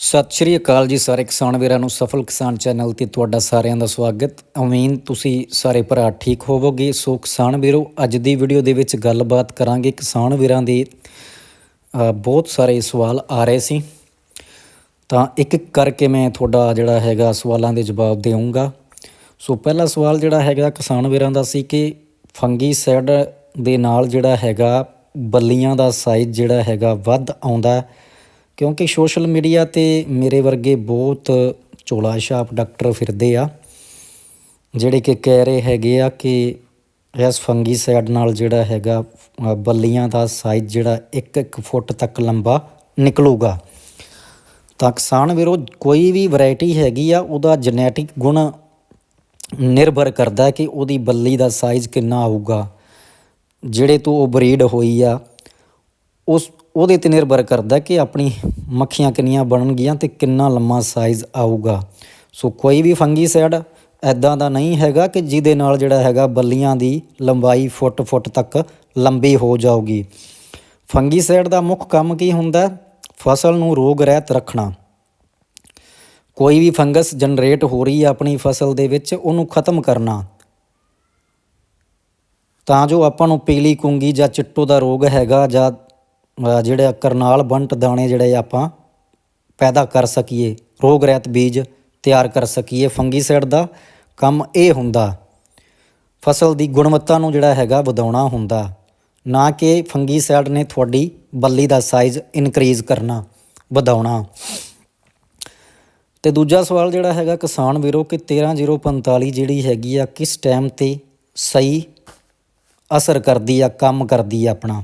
ਸਤਿ ਸ਼੍ਰੀ ਅਕਾਲ ਜੀ ਸਾਰੇ ਕਿਸਾਨ ਵੀਰਾਂ ਨੂੰ, ਸਫਲ ਕਿਸਾਨ ਚੈਨਲ ਤੇ ਤੁਹਾਡਾ ਸਾਰਿਆਂ ਦਾ ਸਵਾਗਤ। ਉਮੀਦ ਤੁਸੀਂ ਸਾਰੇ ਭਰਾ ਠੀਕ ਹੋਵੋਗੇ। ਸੋ ਕਿਸਾਨ ਵੀਰੋ, ਅੱਜ ਦੀ ਵੀਡੀਓ ਦੇ ਵਿੱਚ ਗੱਲਬਾਤ ਕਰਾਂਗੇ ਕਿਸਾਨ ਵੀਰਾਂ ਦੇ ਬਹੁਤ ਸਾਰੇ ਸਵਾਲ ਆ ਰਹੇ ਸੀ। ਤਾਂ ਇੱਕ ਇੱਕ ਕਰਕੇ ਮੈਂ ਤੁਹਾਡਾ ਜਿਹੜਾ ਹੈਗਾ ਸਵਾਲਾਂ ਦੇ ਜਵਾਬ ਦੇਵਾਂਗਾ ਸੋ ਪਹਿਲਾ ਸਵਾਲ ਜਿਹੜਾ ਹੈਗਾ ਕਿਸਾਨ ਵੀਰਾਂ ਦਾ ਸੀ ਕਿ ਫੰਗੀ ਸਾਈਡ ਦੇ ਨਾਲ ਜਿਹੜਾ ਹੈਗਾ ਬੱਲੀਆਂ ਦਾ ਸਾਈਜ਼ ਜਿਹੜਾ ਹੈਗਾ ਵੱਧ ਆਉਂਦਾ ਹੈ। ਕਿਉਂਕਿ ਸੋਸ਼ਲ ਮੀਡੀਆ ਤੇ ਮੇਰੇ ਵਰਗੇ ਬਹੁਤ ਝੋਲਾ ਛਾਪ ਡਾਕਟਰ ਫਿਰਦੇ ਆ, ਜਿਹੜੇ ਕਿ ਕਹਿ ਰਹੇ ਹੈਗੇ ਆ ਕਿ ਇਸ ਫੰਗੀਸਾਈਡ ਨਾਲ ਜਿਹੜਾ ਹੈਗਾ ਬੱਲੀਆਂ ਦਾ ਸਾਈਜ਼ ਜਿਹੜਾ 1-1 ਫੁੱਟ ਤੱਕ ਲੰਬਾ ਨਿਕਲੂਗਾ। ਤਾਂ ਕਿਸਾਨ ਵੀਰੋ, ਕੋਈ ਵੀ ਵੈਰਾਈਟੀ ਹੈਗੀ ਆ, ਉਹਦਾ ਜੈਨੇਟਿਕ ਗੁਣ ਨਿਰਭਰ ਕਰਦਾ ਹੈ ਕਿ ਉਹਦੀ ਬੱਲੀ ਦਾ ਸਾਈਜ਼ ਕਿੰਨਾ ਆਊਗਾ ਜਿਹੜੇ ਤੋਂ ਉਹ ਬਰੀਡ ਹੋਈ ਆ, ਉਸ ਉਹਦੇ ਤੇ ਨਿਰਭਰ ਕਰਦਾ ਕਿ ਆਪਣੀ ਮੱਖੀਆਂ ਕਿੰਨੀਆਂ ਬਣਨਗੀਆਂ ਤੇ ਕਿੰਨਾ ਲੰਮਾ ਸਾਈਜ਼ ਆਊਗਾ। ਸੋ ਕੋਈ ਵੀ ਫੰਗੀ ਸਾਈਡ ਐਦਾਂ ਦਾ ਨਹੀਂ ਹੈਗਾ ਕਿ ਜਿਹਦੇ ਨਾਲ ਜਿਹੜਾ ਹੈਗਾ ਬੱਲੀਆਂ ਦੀ ਲੰਬਾਈ ਫੁੱਟ ਫੁੱਟ ਤੱਕ ਲੰਬੀ ਹੋ ਜਾਊਗੀ। ਫੰਗੀ ਦਾ ਮੁੱਖ ਕੰਮ ਕੀ ਹੁੰਦਾ? ਫਸਲ ਨੂੰ ਰੋਗ ਰਹਿਤ ਰੱਖਣਾ। ਕੋਈ ਵੀ ਫੰਗਸ ਜਨਰੇਟ ਹੋ ਰਹੀ ਹੈ ਆਪਣੀ ਫਸਲ ਦੇ ਵਿੱਚ, ਉਹਨੂੰ ਖਤਮ ਕਰਨਾ। ਤਾਂ ਜੋ ਆਪਾਂ ਨੂੰ ਪੀਲੀ ਕੁੰਗੀ ਜਾਂ ਚਿੱਟੋ ਦਾ ਰੋਗ ਹੈਗਾ ਜਾਂ ਜਿਹੜਾ ਕਰਨਾਲ ਬੰਟ ਦਾਣੇ ਜਿਹੜੇ ਆਪਾਂ ਪੈਦਾ ਕਰ ਸਕੀਏ, ਰੋਗ ਰਹਿਤ ਬੀਜ ਤਿਆਰ ਕਰ ਸਕੀਏ, ਫੰਗੀਸਾਈਡ ਦਾ ਕੰਮ ਇਹ ਹੁੰਦਾ। ਫਸਲ ਦੀ ਗੁਣਵੱਤਾ ਨੂੰ ਜਿਹੜਾ ਹੈਗਾ ਵਧਾਉਣਾ ਹੁੰਦਾ। ਨਾ ਕਿ ਫੰਗੀਸਾਈਡ ਨੇ ਤੁਹਾਡੀ ਬੱਲੀ ਦਾ ਸਾਈਜ਼ ਇਨਕਰੀਜ਼ ਕਰਨਾ, ਵਧਾਉਣਾ। ਤੇ ਦੂਜਾ ਸਵਾਲ ਜਿਹੜਾ ਹੈਗਾ ਕਿਸਾਨ ਵੀਰੋ ਕਿ 13045 ਜਿਹੜੀ ਹੈਗੀ ਆ, ਕਿਸ ਟਾਈਮ ਤੇ ਸਹੀ ਅਸਰ ਕਰਦੀ ਆ, ਕੰਮ ਕਰਦੀ ਆ ਆਪਣਾ?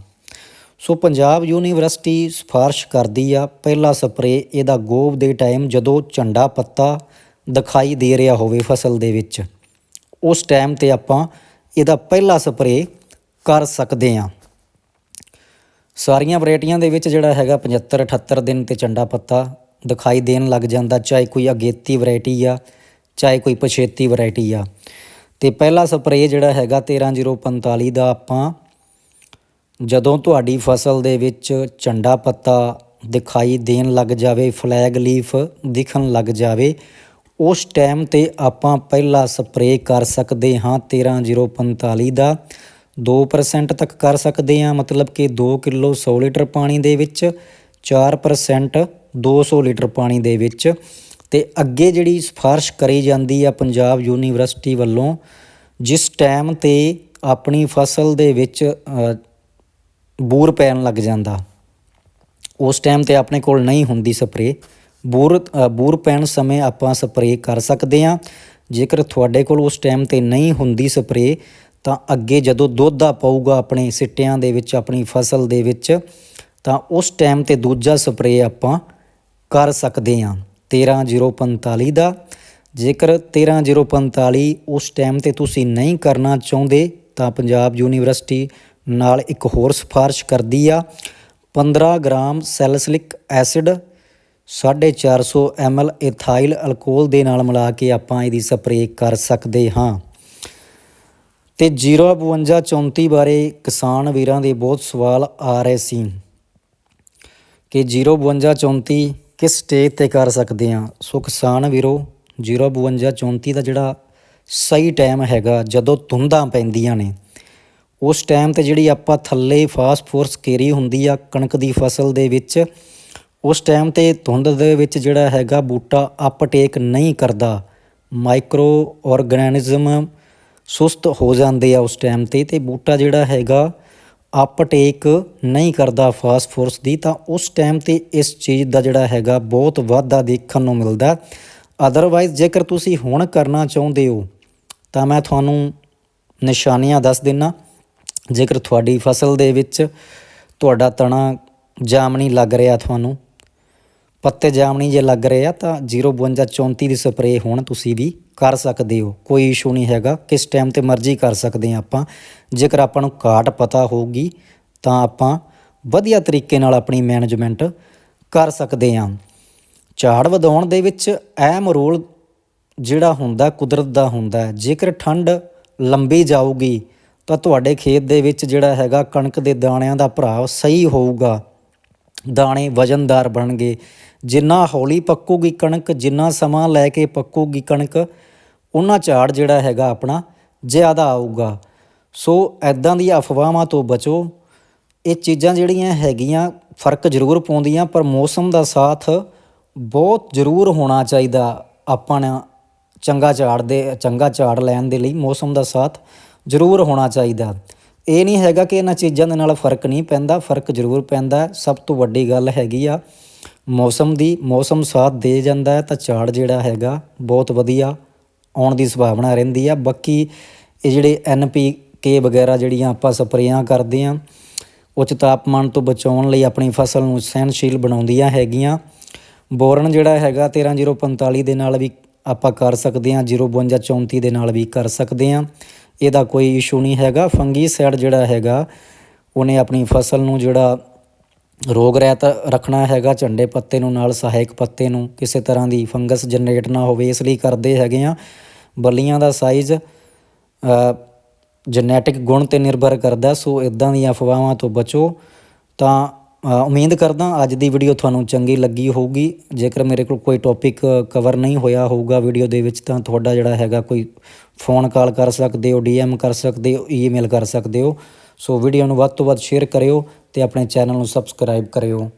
ਸੋ ਪੰਜਾਬ ਯੂਨੀਵਰਸਿਟੀ ਸਿਫਾਰਿਸ਼ ਕਰਦੀ ਆ, ਪਹਿਲਾ ਸਪਰੇ ਇਹਦਾ ਗੋਬ ਦੇ ਟਾਈਮ ਜਦੋਂ ਝੰਡਾ ਪੱਤਾ ਦਿਖਾਈ ਦੇ ਰਿਹਾ ਹੋਵੇ ਫਸਲ ਦੇ ਵਿੱਚ। ਉਸ ਟਾਈਮ ਤੇ ਆਪਾਂ ਇਹਦਾ ਪਹਿਲਾ ਸਪਰੇ ਕਰ ਸਕਦੇ ਆ। ਸਾਰੀਆਂ ਵੈਰਾਈਟੀਆਂ ਦੇ ਵਿੱਚ ਜਿਹੜਾ ਹੈਗਾ 75 78 ਦਿਨ ਤੇ ਝੰਡਾ ਪੱਤਾ ਦਿਖਾਈ ਦੇਣ ਲੱਗ ਜਾਂਦਾ, ਚਾਹੇ ਕੋਈ ਅਗੇਤੀ ਵੈਰਾਈਟੀ ਆ, ਚਾਹੇ ਕੋਈ ਪਛੇਤੀ ਵੈਰਾਈਟੀ ਆ। ਤੇ ਪਹਿਲਾ ਸਪਰੇ ਜਿਹੜਾ ਹੈਗਾ 13045 ਦਾ ਆਪਾਂ ਜਦੋਂ ਤੁਹਾਡੀ ਫਸਲ ਦੇ ਵਿੱਚ ਝੰਡਾ ਪੱਤਾ ਦਿਖਾਈ ਦੇਣ ਲੱਗ ਜਾਵੇ ਫਲੈਗ ਲੀਫ ਦਿਖਣ ਲੱਗ ਜਾਵੇ, ਉਸ ਟਾਈਮ ਤੇ ਆਪਾਂ ਪਹਿਲਾ ਸਪਰੇਅ ਕਰ ਸਕਦੇ ਹਾਂ 13045 ਦਾ। 2% ਤੱਕ ਕਰ ਸਕਦੇ ਹਾਂ, ਮਤਲਬ ਕਿ 2 ਕਿਲੋ 100 ਲੀਟਰ ਪਾਣੀ ਦੇ ਵਿੱਚ 4% 200 ਲੀਟਰ ਪਾਣੀ ਦੇ ਵਿੱਚ। ਤੇ ਅੱਗੇ ਜਿਹੜੀ ਸਿਫਾਰਿਸ਼ ਕਰੀ ਜਾਂਦੀ ਆ ਪੰਜਾਬ ਯੂਨੀਵਰਸਿਟੀ ਵੱਲੋਂ, ਜਿਸ ਟਾਈਮ ਤੇ ਆਪਣੀ ਫਸਲ ਦੇ ਵਿੱਚ ਬੂਰ ਪੈਣ ਲੱਗ ਜਾਂਦਾ। ਉਸ ਟਾਈਮ ਤੇ ਆਪਣੇ ਕੋਲ ਨਹੀਂ ਹੁੰਦੀ ਸਪਰੇ ਬੂਰ ਅ, ਬੂਰ ਪੈਣ ਸਮੇਂ ਆਪਾਂ ਸਪਰੇ ਕਰ ਸਕਦੇ ਹਾਂ। ਜੇਕਰ ਤੁਹਾਡੇ ਕੋਲ ਉਸ ਟਾਈਮ ਤੇ ਨਹੀਂ ਹੁੰਦੀ ਸਪਰੇ ਤਾਂ ਅੱਗੇ ਜਦੋਂ ਦੁੱਧ ਆ ਪਊਗਾ ਆਪਣੇ ਸਿੱਟਿਆਂ ਦੇ ਵਿੱਚ ਆਪਣੀ ਫਸਲ ਦੇ ਵਿੱਚ ਤਾਂ ਉਸ ਟਾਈਮ ਤੇ ਦੂਜਾ ਸਪਰੇ ਆਪਾਂ ਕਰ ਸਕਦੇ ਹਾਂ। 13045 ਦਾ। ਜੇਕਰ 13045 ਉਸ ਟਾਈਮ ਤੇ ਤੁਸੀਂ ਨਹੀਂ ਕਰਨਾ ਚਾਹੁੰਦੇ ਤਾਂ ਪੰਜਾਬ ਯੂਨੀਵਰਸਿਟੀ ਨਾਲ ਇੱਕ ਹੋਰ ਸਿਫਾਰਿਸ਼ ਕਰਦੀ ਆ। 15 gram salicylic acid 450 ml ethyl alcohol ਦੇ ਨਾਲ ਮਿਲਾ ਕੇ ਆਪਾਂ ਇਹਦੀ ਸਪਰੇਅ ਕਰ ਸਕਦੇ ਹਾਂ। ਤੇ 05234 ਬਾਰੇ ਕਿਸਾਨ ਵੀਰਾਂ ਦੇ ਬਹੁਤ ਸਵਾਲ ਆ ਰਹੇ ਸੀ ਕਿ 05234 ਕਿਸ ਸਟੇਜ ਤੇ ਕਰ ਸਕਦੇ ਹਾਂ? ਸੋ ਕਿਸਾਨ ਵੀਰੋ 05234 ਦਾ ਜਿਹੜਾ ਸਹੀ ਟਾਈਮ ਹੈਗਾ, ਜਦੋਂ ਧੁੰਦਾਂ ਪੈਂਦੀਆਂ ਨੇ ਉਸ ਟਾਈਮ ਤੇ ਜਿਹੜੀ ਆਪਾਂ ਥੱਲੇ ਫਾਸਫੋਰਸ ਕੇਰੀ ਹੁੰਦੀ ਆ ਕਣਕ ਦੀ ਫਸਲ ਦੇ ਵਿੱਚ, ਉਸ ਟਾਈਮ ਤੇ ਧੁੰਦ ਦੇ ਵਿੱਚ ਜਿਹੜਾ ਹੈਗਾ ਬੂਟਾ ਅਪਟੇਕ ਨਹੀਂ ਕਰਦਾ। ਮਾਈਕਰੋ ਆਰਗੈਨਿਜ਼ਮ ਸੁਸਤ ਹੋ ਜਾਂਦੇ ਆ ਉਸ ਟਾਈਮ ਤੇ ਤੇ ਬੂਟਾ ਜਿਹੜਾ ਹੈਗਾ ਅਪਟੇਕ ਨਹੀਂ ਕਰਦਾ ਫਾਸਫੋਰਸ ਦੀ, ਤਾਂ ਉਸ ਟਾਈਮ ਤੇ ਇਸ ਚੀਜ਼ ਦਾ ਜਿਹੜਾ ਹੈਗਾ ਬਹੁਤ ਵਾਧਾ ਦੇਖਣ ਨੂੰ ਮਿਲਦਾ। ਅਦਰਵਾਈਜ਼ ਜੇਕਰ ਤੁਸੀਂ ਹੁਣ ਕਰਨਾ ਚਾਹੁੰਦੇ ਹੋ, ਤਾਂ ਮੈਂ ਤੁਹਾਨੂੰ ਨਿਸ਼ਾਨੀਆਂ ਦੱਸ ਦਿੰਨਾ। ਜੇਕਰ ਤੁਹਾਡੀ ਫਸਲ ਦੇ ਵਿੱਚ ਤੁਹਾਡਾ ਤਣਾ, ਜਾਮਣੀ ਲੱਗ ਰਿਹਾ ਤੁਹਾਨੂੰ, ਪੱਤੇ ਜਾਮਣੀ ਜੇ ਲੱਗ ਰਹੇ ਆ, ਤਾਂ 05234 ਦੀ ਸਪਰੇਅ ਹੁਣ ਤੁਸੀਂ ਵੀ ਕਰ ਸਕਦੇ ਹੋ। ਕੋਈ ਇਸ਼ੂ ਨਹੀਂ ਹੈਗਾ, ਕਿਸ ਟਾਈਮ ਤੇ ਮਰਜ਼ੀ ਕਰ ਸਕਦੇ ਆ ਆਪਾਂ। ਜੇਕਰ ਆਪਾਂ ਨੂੰ ਘਾਟ ਪਤਾ ਹੋਊਗੀ, ਤਾਂ ਆਪਾਂ ਵਧੀਆ ਤਰੀਕੇ ਨਾਲ ਆਪਣੀ ਮੈਨੇਜਮੈਂਟ ਕਰ ਸਕਦੇ ਹਾਂ। ਝਾੜ ਵਧਾਉਣ ਦੇ ਵਿੱਚ ਅਹਿਮ ਰੋਲ ਜਿਹੜਾ ਹੁੰਦਾ, ਕੁਦਰਤ ਦਾ ਹੁੰਦਾ ਜੇਕਰ ਠੰਡ ਲੰਬੀ ਜਾਊਗੀ ਤਾਂ ਤੁਹਾਡੇ ਖੇਤ ਦੇ ਵਿੱਚ ਜਿਹੜਾ ਹੈਗਾ ਕਣਕ ਦੇ ਦਾਣਿਆਂ ਦਾ ਭਰਾਵ ਸਹੀ ਹੋਊਗਾ। ਦਾਣੇ ਵਜਨਦਾਰ ਬਣਨਗੇ। ਜਿੰਨਾ ਹੌਲੀ ਪੱਕੂਗੀ ਕਣਕ, ਜਿੰਨਾ ਸਮਾਂ ਲੈ ਕੇ ਪੱਕੂਗੀ ਕਣਕ, ਉਹਨਾਂ ਝਾੜ ਜਿਹੜਾ ਹੈਗਾ ਆਪਣਾ ਜ਼ਿਆਦਾ ਆਊਗਾ। ਸੋ ਐਦਾਂ ਦੀਆਂ ਅਫਵਾਹਾਂ ਤੋਂ ਬਚੋ। ਇਹ ਚੀਜ਼ਾਂ ਜਿਹੜੀਆਂ ਹੈਗੀਆਂ ਫ਼ਰਕ ਜ਼ਰੂਰ ਪਾਉਂਦੀਆਂ, ਪਰ ਮੌਸਮ ਦਾ ਸਾਥ ਬਹੁਤ ਜ਼ਰੂਰ ਹੋਣਾ ਚਾਹੀਦਾ ਆਪਾਂ ਚੰਗਾ ਝਾੜ ਦੇ, ਚੰਗਾ ਝਾੜ ਲੈਣ ਦੇ ਲਈ ਮੌਸਮ ਦਾ ਸਾਥ। ਜ਼ਰੂਰ ਹੋਣਾ ਚਾਹੀਦਾ। ਇਹ ਨਹੀਂ ਹੈਗਾ ਕਿ ਇਹਨਾਂ ਚੀਜ਼ਾਂ ਦੇ ਨਾਲ ਫ਼ਰਕ ਨਹੀਂ ਪੈਂਦਾ, ਫ਼ਰਕ ਜ਼ਰੂਰ ਪੈਂਦਾ। ਸਭ ਤੋਂ ਵੱਡੀ ਗੱਲ ਹੈਗੀ ਆ, ਮੌਸਮ ਦੀ, ਮੌਸਮ ਸਾਥ ਦੇ ਜਾਂਦਾ ਹੈ ਤਾਂ ਝਾੜ ਜਿਹੜਾ ਹੈਗਾ ਬਹੁਤ ਵਧੀਆ ਆਉਣ ਦੀ ਸੰਭਾਵਨਾ ਰਹਿੰਦੀ ਆ। ਬਾਕੀ ਇਹ ਜਿਹੜੇ ਐਨਪੀ ਕੇ ਵਗੈਰਾ ਜਿਹੜੀਆਂ ਆਪਾਂ ਸਪਰੇਆਂ ਕਰਦੇ ਆ, ਉੱਚ ਤਾਪਮਾਨ ਤੋਂ ਬਚਾਉਣ ਲਈ ਆਪਣੀ ਫਸਲ ਨੂੰ ਸਹਿਣਸ਼ੀਲ ਬਣਾਉਂਦੀਆਂ ਹੈਗੀਆਂ। ਬੋਰਨ ਜਿਹੜਾ ਹੈਗਾ 13045 ਦੇ ਨਾਲ ਵੀ ਆਪਾਂ ਕਰ ਸਕਦੇ ਹਾਂ 05234 ਦੇ ਨਾਲ ਵੀ ਕਰ ਸਕਦੇ ਹਾਂ ਇਹਦਾ ਕੋਈ ਇਸ਼ੂ ਨਹੀਂ ਹੈਗਾ। ਫੰਗੀਸਾਈਡ ਜਿਹੜਾ ਹੈਗਾ, ਉਹਨੇ ਆਪਣੀ ਫਸਲ ਨੂੰ ਜਿਹੜਾ ਰੋਗ ਰਹਿਤ ਰੱਖਣਾ ਹੈਗਾ, ਝੰਡੇ ਪੱਤੇ ਨੂੰ ਨਾਲ ਸਹਾਇਕ ਪੱਤੇ ਨੂੰ, ਕਿਸੇ ਤਰ੍ਹਾਂ ਦੀ ਫੰਗਸ ਜਨਰੇਟ ਨਾ ਹੋਵੇ, ਇਸ ਲਈ ਕਰਦੇ ਹੈਗੇ ਆ। ਬੱਲੀਆਂ ਦਾ ਸਾਈਜ਼ ਜੈਨੇਟਿਕ ਗੁਣ ਤੇ ਨਿਰਭਰ ਕਰਦਾ, ਸੋ ਇਦਾਂ ਦੀਆਂ ਅਫਵਾਹਾਂ ਤੋਂ ਬਚੋ। ਤਾਂ ਉਮੀਦ ਕਰਦਾ ਅੱਜ ਦੀ ਵੀਡੀਓ ਤੁਹਾਨੂੰ ਚੰਗੀ ਲੱਗੀ ਹੋਊਗੀ। ਜੇਕਰ ਮੇਰੇ ਕੋਲ ਕੋਈ ਟੌਪਿਕ ਕਵਰ ਨਹੀਂ ਹੋਇਆ ਹੋਊਗਾ ਵੀਡੀਓ ਦੇ ਵਿੱਚ, ਤਾਂ ਤੁਹਾਡਾ ਜਿਹੜਾ ਹੈਗਾ ਕੋਈ ਫੋਨ ਕਾਲ ਕਰ ਸਕਦੇ ਹੋ ਡੀਐਮ ਕਰ ਸਕਦੇ ਹੋ ਈਮੇਲ ਕਰ ਸਕਦੇ ਹੋ। ਸੋ ਵੀਡੀਓ ਨੂੰ ਵੱਧ ਤੋਂ ਵੱਧ ਸ਼ੇਅਰ ਕਰਿਓ ਤੇ ਆਪਣੇ ਚੈਨਲ ਨੂੰ ਸਬਸਕ੍ਰਾਈਬ ਕਰਿਓ।